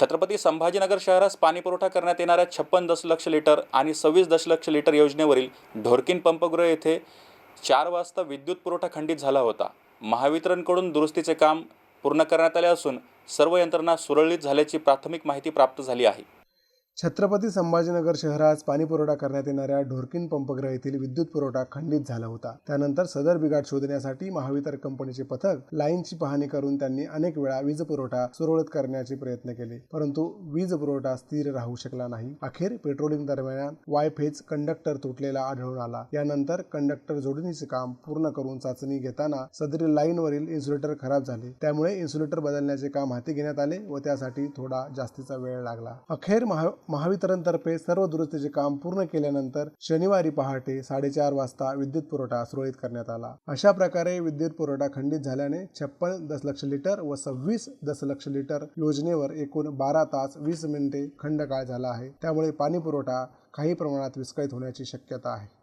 छत्रपती संभाजीनगर शहरास पाणी पुरवठा करण्यात येणाऱ्या छप्पन दशलक्ष लिटर आणि सव्वीस दशलक्ष लिटर योजनेवरील ढोरकीन पंपगृह येथे चार वाजता विद्युत पुरवठा खंडित झाला होता. महावितरणकडून दुरुस्तीचे काम पूर्ण करण्यात आले असून सर्व यंत्रणा सुरळीत झाल्याची प्राथमिक माहिती प्राप्त झाली आहे. छत्रपती संभाजीनगर शहरास पाणी पुरवठा करण्यात येणाऱ्या ढोरकीन पंपग्रह येथील विद्युत पुरवठा खंडित झाला होता. त्यानंतर सदर बिघाड शोधण्यासाठी महावितर कंपनीचे पथक लाईनची पाहणी करून त्यांनी अनेक वेळा वीज पुरवठा सुरळीत करण्याचे प्रयत्न केले. परंतु वीज पुरवठा स्थिर राहू शकला नाही. अखेर पेट्रोलिंग दरम्यान वाय फेज कंडक्टर तुटलेला आढळून आला. यानंतर कंडक्टर जोडणीचे काम पूर्ण करून चाचणी घेताना सदरी लाईनवरील इन्सुलेटर खराब झाले. त्यामुळे इन्सुलेटर बदलण्याचे काम हाती घेण्यात आले व त्यासाठी थोडा जास्तीचा वेळ लागला. अखेर महा महावितरणतर्फे सर्व दुरुस्तीचे काम पूर्ण केल्यानंतर शनिवारी पहाटे साडेचार वाजता विद्युत पुरवठा सुरळीत करण्यात आला. अशा प्रकारे विद्युत पुरवठा खंडित झाल्याने छप्पन दशलक्ष लिटर व सव्वीस दशलक्ष लिटर योजनेवर एकूण बारा तास वीस मिनिटे खंडकाळ झाला आहे. त्यामुळे पाणी पुरवठा काही प्रमाणात विस्कळीत होण्याची शक्यता आहे.